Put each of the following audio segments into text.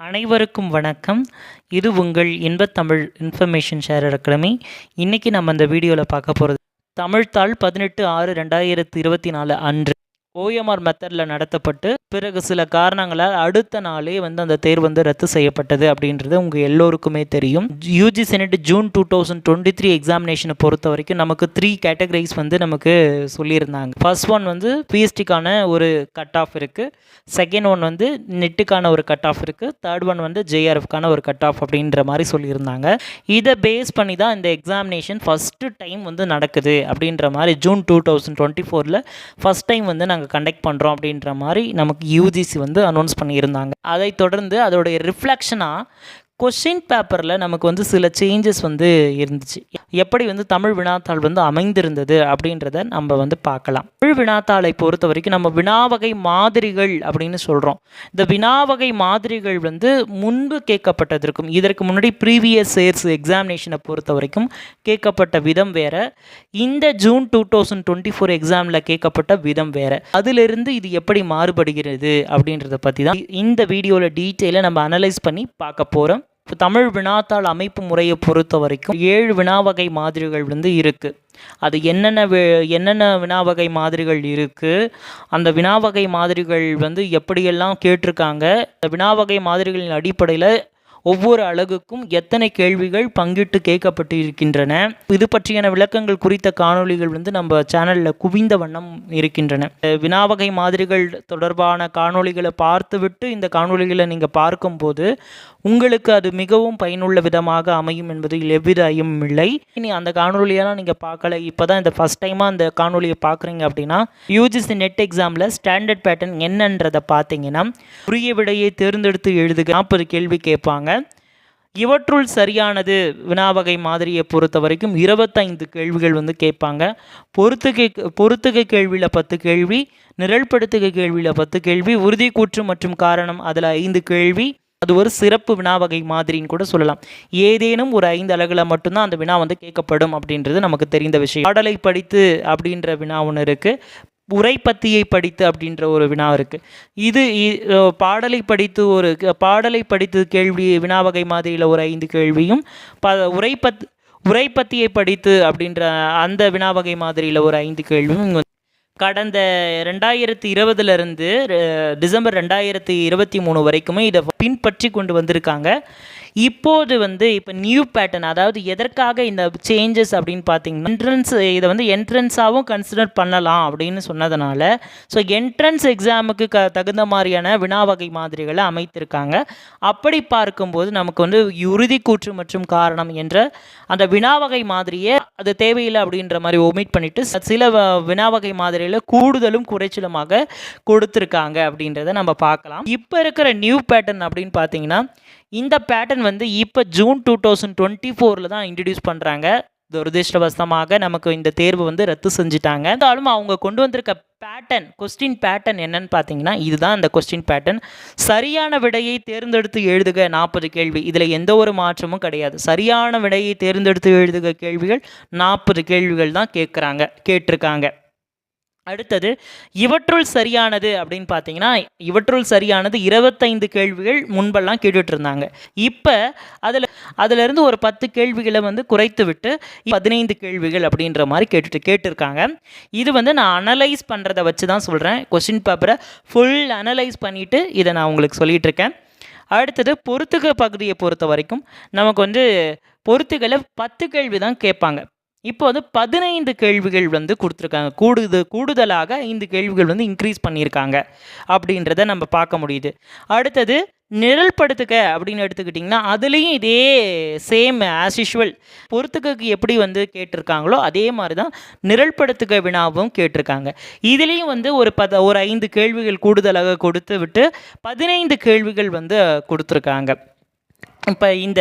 அனைவருக்கும் வணக்கம். இது உங்கள் இன்பத்தமிழ் இன்ஃபர்மேஷன் ஷேர் அகாடமி. இன்றைக்கி நம்ம இந்த வீடியோவில் பார்க்க போகிறது தமிழ்த்தாள் பதினெட்டு ஆறு ரெண்டாயிரத்து இருபத்தி நாலு அன்று ஓஎம்ஆர் மெத்தடில் நடத்தப்பட்டு பிறகு சில காரணங்களால் அடுத்த நாளே வந்து அந்த தேர்வு வந்து ரத்து செய்யப்பட்டது அப்படின்றது உங்கள் எல்லோருக்குமே தெரியும். UG senate June two thousand twenty three எக்ஸாமினேஷனை பொறுத்த வரைக்கும் நமக்கு த்ரீ கேட்டகரிஸ் வந்து நமக்கு சொல்லியிருந்தாங்க. ஃபர்ஸ்ட் ஒன் வந்து பிஎஸ்டிக்கான ஒரு கட் ஆஃப் இருக்குது செகண்ட் ஒன் வந்து நெட்டுக்கான ஒரு கட் ஆஃப் இருக்குது தேர்ட் ஒன் வந்து ஜேஆர்எஃப்கான ஒரு கட் ஆஃப் அப்படின்ற மாதிரி சொல்லியிருந்தாங்க. இதை பேஸ் பண்ணி தான் இந்த எக்ஸாமினேஷன் ஃபஸ்ட்டு டைம் வந்து நடக்குது அப்படின்ற மாதிரி ஜூன் டூ தௌசண்ட் டுவெண்ட்டி ஃபோரில் ஃபஸ்ட் டைம் வந்து நாங்கள் கண்டக்ட் பண்ணுறோம் அப்படின்ற மாதிரி நமக்கு யூஜிசி வந்து அனௌன்ஸ் பண்ணியிருந்தாங்க. அதை தொடர்ந்து அதோடைய ரிஃப்ளெக்ஷனாக கொஷின் பேப்பரில் நமக்கு வந்து சில சேஞ்சஸ் வந்து இருந்துச்சு. எப்படி வந்து தமிழ் வினாத்தாள் வந்து அமைந்திருந்தது அப்படின்றத நம்ம வந்து பார்க்கலாம். தமிழ் வினாத்தாளை பொறுத்த வரைக்கும் நம்ம வினாவகை மாதிரிகள் அப்படின்னு சொல்கிறோம் இந்த வினாவகை மாதிரிகள் வந்து முன்பு கேட்கப்பட்டதற்கும் இதற்கு முன்னாடி ப்ரீவியஸ் இயர்ஸ் எக்ஸாமினேஷனை பொறுத்த வரைக்கும் கேட்கப்பட்ட விதம் வேறு. இந்த June two thousand twenty four எக்ஸாமில் கேட்கப்பட்ட விதம் வேறு. அதிலிருந்து இது எப்படி மாறுபடுகிறது அப்படின்றத பற்றி தான் இந்த வீடியோவில் டீட்டெயிலாக நம்ம அனலைஸ் பண்ணி பார்க்க போகிறோம் இப்போ தமிழ் வினாத்தாள் அமைப்பு முறையை பொறுத்த வரைக்கும் ஏழு வினாவகை மாதிரிகள் வந்து இருக்குது அது என்னென்ன வி- என்னென்ன வினாவகை மாதிரிகள் இருக்குது அந்த வினாவகை மாதிரிகள் வந்து எப்படியெல்லாம் கேட்டிருக்காங்க அந்த வினாவகை மாதிரிகளின் அடிப்படையில் ஒவ்வொரு அலகுக்கும் எத்தனை கேள்விகள் பங்கிட்டு கேட்கப்பட்டு இருக்கின்றன இது பற்றியான விளக்கங்கள் குறித்த காணொளிகள் வந்து நம்ம சேனலில் குவிந்த வண்ணம் இருக்கின்றன. வினாவகை மாதிரிகள் தொடர்பான காணொளிகளை பார்த்துவிட்டு இந்த காணொளிகளை நீங்கள் பார்க்கும்போது உங்களுக்கு அது மிகவும் பயனுள்ள விதமாக அமையும் என்பதில் எவ்வித ஐயமும் இல்லை. இனி அந்த காணொலியெல்லாம் நீங்கள் பார்க்கல இப்போ தான் இந்த ஃபஸ்ட் டைமாக அந்த காணொலியை பார்க்குறீங்க அப்படின்னா யூஜிசி நெட் எக்ஸாமில் ஸ்டாண்டர்ட் பேட்டர்ன் என்னன்றதை பார்த்தீங்கன்னா உரிய விடையை தேர்ந்தெடுத்து எழுதுக. நாற்பது கேள்வி கேட்பாங்க. இவற்றுள் சரியானது வினாவகை மாதிரியை பொறுத்த வரைக்கும் இருபத்தைந்து கேள்விகள் வந்து கேட்பாங்க. பொறுத்துகை பொறுத்துகை கேள்வியில் பத்து கேள்வி நிரல்படுத்துகை கேள்வியில் பத்து கேள்வி உறுதி கூற்று மற்றும் காரணம் அதில் ஐந்து கேள்வி. அது ஒரு சிறப்பு வினாவகை மாதிரின்னு கூட சொல்லலாம். ஏதேனும் ஒரு ஐந்து அலகுல மட்டும்தான் அந்த வினா வந்து கேட்கப்படும் அப்படின்றது நமக்கு தெரிந்த விஷயம். பாடலை படித்து அப்படின்ற வினா ஒன்று இருக்குது உரைப்பத்தியை படித்து அப்படின்ற ஒரு வினா இருக்குது இது இ- பாடலை படித்து ஒரு பாடலை படித்து கேள்வி வினா வகை மாதிரியில் ஒரு ஐந்து கேள்வியும் ப உரைப்பத் உரைப்பத்தியை படித்து அப்படின்ற அந்த வினா வகை மாதிரியில் ஒரு ஐந்து கேள்வியும் இங்கே கடந்த ரெண்டாயிரத்தி இருபதுலேருந்து டிசம்பர் ரெண்டாயிரத்தி இருபத்தி மூணு வரைக்குமே இதை பின்பற்றி கொண்டு வந்திருக்காங்க. இப்போது வந்து இப்போ நியூ பேட்டர்ன் அதாவது எதற்காக இந்த சேஞ்சஸ் அப்படின்னு பார்த்தீங்கன்னா என்ட்ரன்ஸ் இதை வந்து என்ட்ரன்ஸாகவும் கன்சிடர் பண்ணலாம் அப்படின்னு சொன்னதுனால ஸோ என்ட்ரன்ஸ் எக்ஸாமுக்கு க தகுந்த மாதிரியான வினா வகை மாதிரிகளை அமைத்திருக்காங்க. அப்படி பார்க்கும்போது நமக்கு வந்து இறுதி கூற்று மற்றும் காரணம் என்ற அந்த வினா வகை மாதிரியே அது தேவையில்லை அப்படின்ற மாதிரி ஒமிட் பண்ணிவிட்டு ச- சில வ- வினாவகை மாதிரியில் கூடுதலும் குறைச்சலுமாக கொடுத்துருக்காங்க அப்படின்றத நம்ம பார்க்கலாம். இப்போ இருக்கிற நியூ பேட்டர்ன் அப்படின்னு பார்த்தீங்கன்னா இந்த பேட்டர்ன் வந்து இப்போ ஜூன் டூ தௌசண்ட் டுவெண்ட்டி ஃபோரில் தான் இன்ட்ரடியூஸ் பண்ணுறாங்க துரதிருஷ்டவசமாக நமக்கு இந்த தேர்வு வந்து ரத்து செஞ்சுட்டாங்க. இருந்தாலும் அவங்க கொண்டு வந்திருக்க பேட்டர்ன் கொஸ்டின் பேட்டர்ன் என்னன்னு பார்த்தீங்கன்னா இதுதான் அந்த கொஸ்டின் பேட்டர்ன் சரியான விடையை தேர்ந்தெடுத்து எழுதுக நாற்பது கேள்வி. இதில் எந்த ஒரு மாற்றமும் கிடையாது. சரியான விடையை தேர்ந்தெடுத்து எழுதுக கேள்விகள் நாற்பது கேள்விகள் தான் கேட்குறாங்க கேட்டிருக்காங்க. அடுத்தது இவற்றுள் சரியானது அப்படின்னு பார்த்தீங்கன்னா இவற்றுள் சரியானது இருபத்தைந்து கேள்விகள் முன்பெல்லாம் கேட்டுட்டு இருந்தாங்க இப்போ அதில் அதிலிருந்து ஒரு பத்து கேள்விகளை வந்து குறைத்து விட்டு பதினைந்து கேள்விகள் அப்படின்ற மாதிரி கேட்டுட்டு கேட்டிருக்காங்க. இது வந்து நான் அனலைஸ் பண்ணுறதை வச்சு தான் சொல்கிறேன் கொஸ்டின் பேப்பரை ஃபுல் அனலைஸ் பண்ணிவிட்டு இதை நான் உங்களுக்கு சொல்லிகிட்டு இருக்கேன் அடுத்தது பொறுத்துக பகுதியை பொறுத்த வரைக்கும் நமக்கு வந்து பொறுத்துகளை பத்து கேள்வி தான் கேட்பாங்க. இப்போ வந்து பதினைந்து கேள்விகள் வந்து கொடுத்துருக்காங்க. கூடுது கூடுதலாக ஐந்து கேள்விகள் வந்து இன்க்ரீஸ் பண்ணியிருக்காங்க அப்படின்றத நம்ம பார்க்க முடியுது. அடுத்தது நிரல்படுத்துக அப்படின்னு எடுத்துக்கிட்டிங்கன்னா அதுலேயும் இதே சேம் ஆஸ் யூஷுவல் பொறுத்துக்கு எப்படி வந்து கேட்டிருக்காங்களோ அதே மாதிரி தான் நிரல்படுத்துக வினாவும் கேட்டிருக்காங்க. இதுலேயும் வந்து ஒரு பத ஒரு ஐந்து கேள்விகள் கூடுதலாக கொடுத்து விட்டு பதினைந்து கேள்விகள் வந்து கொடுத்துருக்காங்க. இப்போ இந்த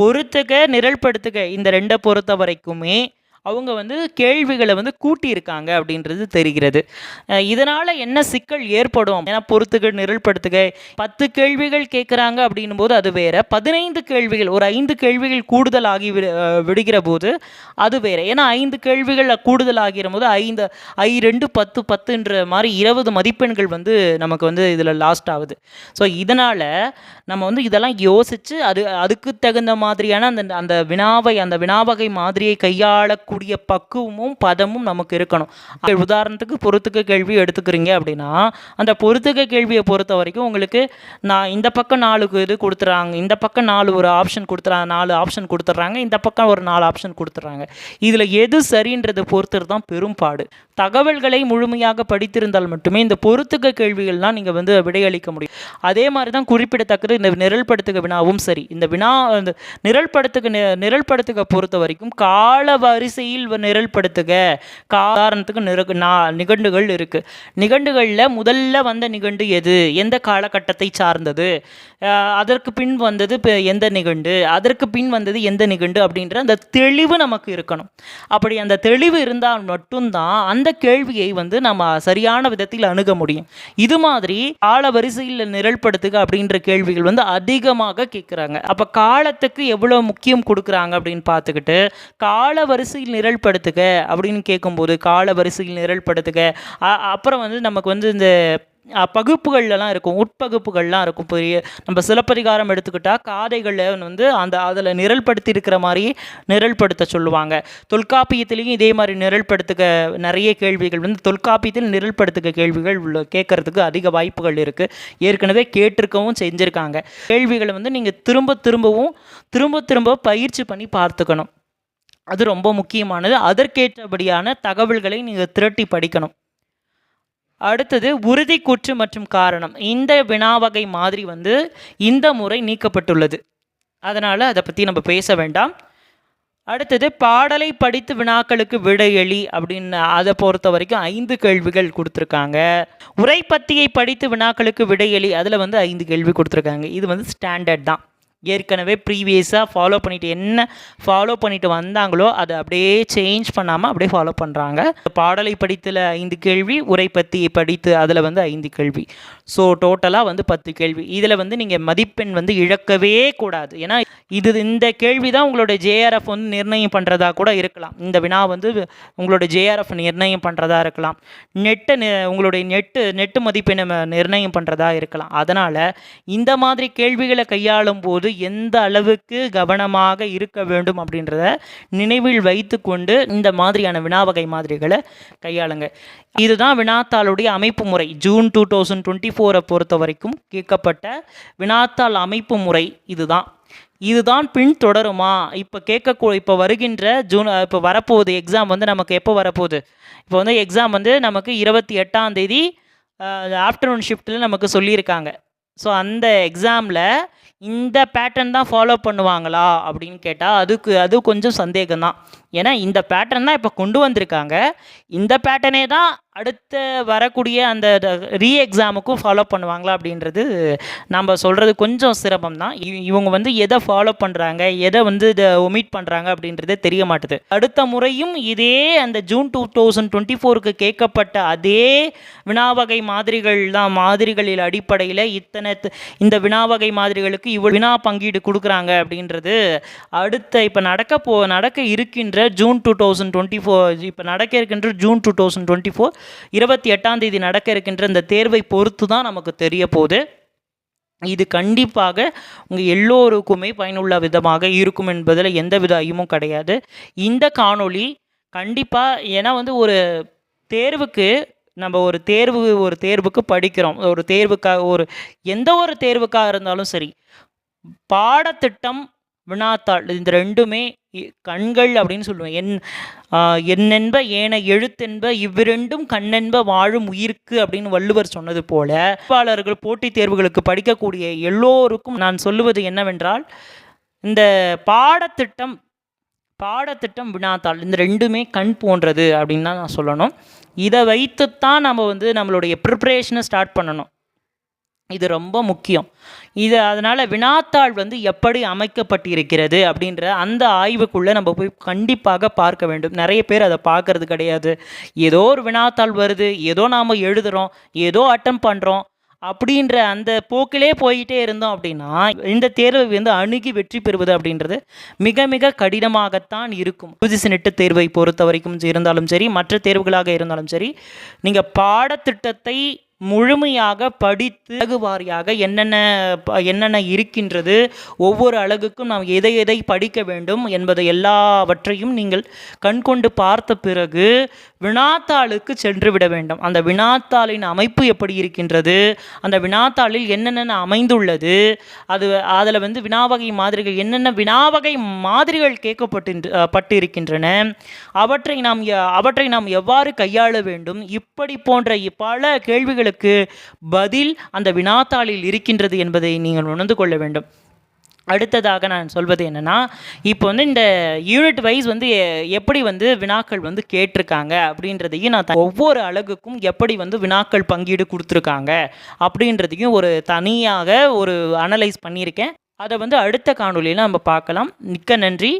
பொறுத்துக்க நிரல்படுத்துக இந்த ரெண்டை பொறுத்த வரைக்குமே அவங்க வந்து கேள்விகளை வந்து கூட்டியிருக்காங்க அப்படின்றது தெரிகிறது. இதனால் என்ன சிக்கல் ஏற்படும்? ஏன்னா பொறுத்துக நிரல்படுத்துக. பத்து கேள்விகள் கேட்குறாங்க அப்படின்னும் போது அது வேறு. பதினைந்து கேள்விகள் ஒரு ஐந்து கேள்விகள் கூடுதல் ஆகி விடு- விடுகிற போது அது வேறு. ஏன்னா ஐந்து கேள்விகள் கூடுதல் ஆகிற போது ஐந்து ஐ ரெண்டு பத்து பத்துன்ற மாதிரி இருபது மதிப்பெண்கள் வந்து நமக்கு வந்து இதில் லாஸ்ட் ஆகுது. ஸோ இதனால் நம்ம வந்து இதெல்லாம் யோசித்து அது அதுக்கு தகுந்த மாதிரியான அந்த அந்த வினாவை அந்த வினாவகை மாதிரியை கையாள கையாளக்கூடிய பக்குவமும் பதமும் நமக்கு இருக்கணும். உதாரணத்துக்கு பொறுத்துக்க கேள்வி எடுத்துக்கிறீங்க அப்படின்னா அந்த பொறுத்துக்க கேள்வியை பொறுத்த வரைக்கும் உங்களுக்கு நான் இந்த பக்கம் நாலு இது கொடுத்துறாங்க இந்த பக்கம் நாலு ஒரு ஆப்ஷன் கொடுத்துறாங்க நாலு ஆப்ஷன் கொடுத்துட்றாங்க இந்த பக்கம் ஒரு நாலு ஆப்ஷன் கொடுத்துட்றாங்க இதில் எது சரின்றதை பொறுத்துறது தான் பெரும்பாடு. தகவல்களை முழுமையாக படித்திருந்தால் மட்டுமே இந்த பொறுத்துக்க கேள்விகள்லாம் நீங்கள் வந்து விடையளிக்க முடியும். அதே மாதிரி தான் குறிப்பிடத்தக்கது இந்த நிரல்படுத்துக வினாவும் சரி. இந்த வினா இந்த நிரல்படுத்துக நி- நிரல்படுத்துக பொறுத்த வரைக்கும் கால வரிசையில் நிரல்படுத்துக. காரணத்துக்கு நிற நா- நிகண்டுகள் இருக்குது நிகண்டுகளில் முதல்ல வந்த நிகண்டு எது? எந்த காலகட்டத்தை சார்ந்தது? அதற்கு பின் வந்தது இப்போ எந்த நிகண்டு? அதற்கு பின் வந்தது எந்த நிகண்டு? அப்படின்ற அந்த தெளிவு நமக்கு இருக்கணும். அப்படி அந்த தெளிவு இருந்தால் மட்டும்தான் அந்த கேள்வியை வந்து நம்ம சரியான விதத்தில் அணுக முடியும். இது மாதிரி கால வரிசையில் நிரல்படுத்துக அப்படின்ற கேள்விகள் வந்து அதிகமாக கேட்குறாங்க. அப்போ காலத்துக்கு எவ்வளோ முக்கியம் கொடுக்குறாங்க அப்படின்னு பார்த்துக்கிட்டு கால வரிசையில் நிரல்படுத்துக அப்படின்னு கேட்கும்போது கால வரிசையில் நிரல்படுத்துக. அ- அப்புறம் வந்து நமக்கு வந்து இந்த பகுப்புகள்லாம் இருக்கும் உட்பகுப்புகள்லாம் இருக்கும். பெரிய நம்ம சிலப்பதிகாரம் எடுத்துக்கிட்டால் காதைகளில் வந்து அந்த அதில் நிரல்படுத்தி இருக்கிற மாதிரி நிரல்படுத்த சொல்லுவாங்க. தொல்காப்பியத்திலையும் இதே மாதிரி நிரல்படுத்துக நிறைய கேள்விகள் வந்து தொல்காப்பியத்தில் நிரல்படுத்துக கேள்விகள் உள்ள கேட்கறதுக்கு அதிக வாய்ப்புகள் இருக்குது ஏற்கனவே கேட்டிருக்கவும் செஞ்சுருக்காங்க. கேள்விகளை வந்து நீங்கள் திரும்ப திரும்பவும் திரும்ப திரும்ப பயிற்சி பண்ணி பார்த்துக்கணும். அது ரொம்ப முக்கியமானது. அதற்கேற்றபடியான தகவல்களை நீங்கள் திரட்டி படிக்கணும். அடுத்தது உறுதி கூற்று மற்றும் காரணம். இந்த வினாவகை மாதிரி வந்து இந்த முறை நீக்கப்பட்டுள்ளது. அதனால் அதை பற்றி நம்ம பேச வேண்டாம். அடுத்தது பாடலை படித்து வினாக்களுக்கு விடையளி அப்படின்னு அதை பொறுத்த வரைக்கும் ஐந்து கேள்விகள் கொடுத்துருக்காங்க. உரைப்பத்தியை படித்து வினாக்களுக்கு விடையளி அதில் வந்து ஐந்து கேள்வி கொடுத்துருக்காங்க. இது வந்து ஸ்டாண்டர்ட் தான். ஏற்கனவே ப்ரீவியஸாக ஃபாலோ பண்ணிட்டு என்ன ஃபாலோ பண்ணிட்டு வந்தாங்களோ அதை அப்படியே சேஞ்ச் பண்ணாமல் அப்படியே ஃபாலோ பண்ணுறாங்க பாடலை படித்தில் ஐந்து கேள்வி உரை பற்றி படித்து அதில் வந்து ஐந்து கேள்வி. ஸோ டோட்டலாக வந்து பத்து கேள்வி. இதில் வந்து நீங்கள் மதிப்பெண் வந்து இழக்கவே கூடாது. ஏன்னா இது இந்த கேள்வி தான் உங்களோட ஜேஆர்எஃப் வந்து நிர்ணயம் பண்ணுறதா கூட இருக்கலாம். இந்த வினா வந்து உங்களோட ஜேஆர்எஃப் நிர்ணயம் பண்ணுறதா இருக்கலாம். நெட்டை உங்களுடைய நெட்டு நெட்டு மதிப்பெண்ணை நிர்ணயம் பண்ணுறதா இருக்கலாம். அதனால் இந்த மாதிரி கேள்விகளை கையாளும் போது எந்த அளவுக்கு கவனமாக இருக்க வேண்டும் அப்படின்றத நினைவில் வைத்துக்கொண்டு இந்த மாதிரியான வினாவகை மாதிரிகளை கையாளுங்க. இதுதான் வினாத்தாளுடைய அமைப்பு முறை. ஜூன் டூ தௌசண்ட் டுவெண்ட்டி ஃபோரை பொறுத்த வரைக்கும் கேட்கப்பட்ட வினாத்தாள் அமைப்பு முறை இதுதான். இதுதான் பின் தொடருமா? இப்போ கேட்க இப்போ வருகின்ற ஜூன் இப்போ வரப்போகுது எக்ஸாம் வந்து நமக்கு எப்போ வரப்போகுது? இப்போ வந்து எக்ஸாம் வந்து நமக்கு இருபத்தி எட்டாம் தேதி ஆஃப்டர்நூன் ஷிஃப்ட்டில் நமக்கு சொல்லியிருக்காங்க. ஸோ அந்த எக்ஸாமில் இந்த பேட்டர்ன் தான் ஃபாலோ பண்ணுவாங்களா அப்படின்னு கேட்டால் அதுக்கு அது கொஞ்சம் சந்தேகம் தான் ஏன்னா இந்த பேட்டர்ன் தான் இப்போ கொண்டு வந்திருக்காங்க. இந்த பேட்டர்னே தான் அடுத்த வரக்கூடிய அந்த ரீ எக்ஸாமுக்கும் ஃபாலோ பண்ணுவாங்களா அப்படின்றது நம்ம சொல்கிறது கொஞ்சம் சிரமம் தான். இவங்க வந்து எதை ஃபாலோ பண்ணுறாங்க எதை வந்து இதை ஒமிட் பண்ணுறாங்க அப்படின்றதே தெரிய மாட்டுது. அடுத்த முறையும் இதே அந்த ஜூன் டூ தௌசண்ட் டுவெண்ட்டி ஃபோருக்கு கேட்கப்பட்ட அதே வினாவகை மாதிரிகள் தான் மாதிரிகளில் அடிப்படையில் இத்தனை இந்த வினாவகை மாதிரிகளுக்கு இவ்வளோ வினா பங்கீடு கொடுக்குறாங்க அப்படின்றது அடுத்த இப்போ நடக்க போ நடக்க இருக்கின்ற June two thousand twenty four இப்போ நடக்க இருக்கின்ற June two thousand twenty four இருபத்தி எட்டாம் தேதி நடக்க இருக்கின்ற இந்த தேர்வை பொறுத்து தான் நமக்கு தெரிய போகுது. இது கண்டிப்பாக உங்கள் எல்லோருக்குமே பயனுள்ள விதமாக இருக்கும் என்பதில் எந்தவித ஐயமும் கிடையாது. இந்த காணொளி கண்டிப்பாக ஏன்னா வந்து ஒரு தேர்வுக்கு நம்ம ஒரு தேர்வு ஒரு தேர்வுக்கு படிக்கிறோம். ஒரு தேர்வுக்காக ஒரு எந்த ஒரு தேர்வுக்காக இருந்தாலும் சரி பாடத்திட்டம் வினாத்தாள். இந்த ரெண்டுமே இ- கண்கள் அப்படின்னு சொல்லுவேன் என் என்னென்ப ஏன எழுத்தென்ப இவ்விரண்டும் கண்ணென்ப வாழும் உயிர்க்கு அப்படின்னு வள்ளுவர் சொன்னது போல வேட்பாளர்கள் போட்டித் தேர்வுகளுக்கு படிக்கக்கூடிய எல்லோருக்கும் நான் சொல்லுவது என்னவென்றால் இந்த பாடத்திட்டம் பாடத்திட்டம் வினாத்தாள் இந்த ரெண்டுமே கண் போன்றது அப்படின்னு தான் நான் சொல்லணும். இதை வைத்துத்தான் நம்ம வந்து நம்மளுடைய ப்ரிப்ரேஷனை ஸ்டார்ட் பண்ணணும். இது ரொம்ப முக்கியம். இது அதனால் வினாத்தாள் வந்து எப்படி அமைக்கப்பட்டிருக்கிறது அப்படின்ற அந்த ஆய்வுக்குள்ளே நம்ம போய் கண்டிப்பாக பார்க்க வேண்டும். நிறைய பேர் அதை பார்க்கறது கிடையாது. ஏதோ ஒரு வினாத்தாள் வருது ஏதோ நாம் எழுதுகிறோம் ஏதோ அட்டம் பண்ணுறோம் அப்படின்ற அந்த போக்கிலே போயிட்டே இருந்தோம் அப்படின்னா இந்த தேர்வை வந்து அணுகி வெற்றி பெறுவது அப்படின்றது மிக மிக கடினமாகத்தான் இருக்கும். புதுசு நெட்டு தேர்வை பொறுத்த வரைக்கும் இருந்தாலும் சரி மற்ற தேர்வுகளாக இருந்தாலும் சரி நீங்கள் பாடத்திட்டத்தை முழுமையாக படித்து அழகு வாரியாக என்னென்ன ப- என்னென்ன இருக்கின்றது ஒவ்வொரு அழகுக்கும் நாம் எதை எதை படிக்க வேண்டும் என்பதை எல்லாவற்றையும் நீங்கள் கண்கொண்டு பார்த்த பிறகு வினாத்தாளுக்கு சென்று விட வேண்டும். அந்த வினாத்தாளின் அமைப்பு எப்படி இருக்கின்றது அந்த வினாத்தாளில் என்னென்ன அமைந்துள்ளது அது அதில் வந்து வினாவகை மாதிரிகள் என்னென்ன வினாவகை மாதிரிகள் கேட்கப்பட்டு பட்டு இருக்கின்றன அவற்றை நாம் அவற்றை நாம் எவ்வாறு கையாள வேண்டும் இப்படி போன்ற பல கேள்விகள் கேள்விகளுக்கு பதில் அந்த வினாத்தாளில் இருக்கின்றது என்பதை நீங்கள் உணர்ந்து கொள்ள வேண்டும். அடுத்ததாக நான் சொல்வது என்னென்னா இப்போ வந்து இந்த யூனிட் வைஸ் வந்து எ- எப்படி வந்து வினாக்கள் வந்து கேட்டிருக்காங்க அப்படின்றதையும் நான் ஒவ்வொரு அழகுக்கும் எப்படி வந்து வினாக்கள் பங்கீடு கொடுத்துருக்காங்க அப்படின்றதையும் ஒரு தனியாக ஒரு அனலைஸ் பண்ணியிருக்கேன். அதை வந்து அடுத்த காணொளியில் நம்ம பார்க்கலாம். மிக்க நன்றி.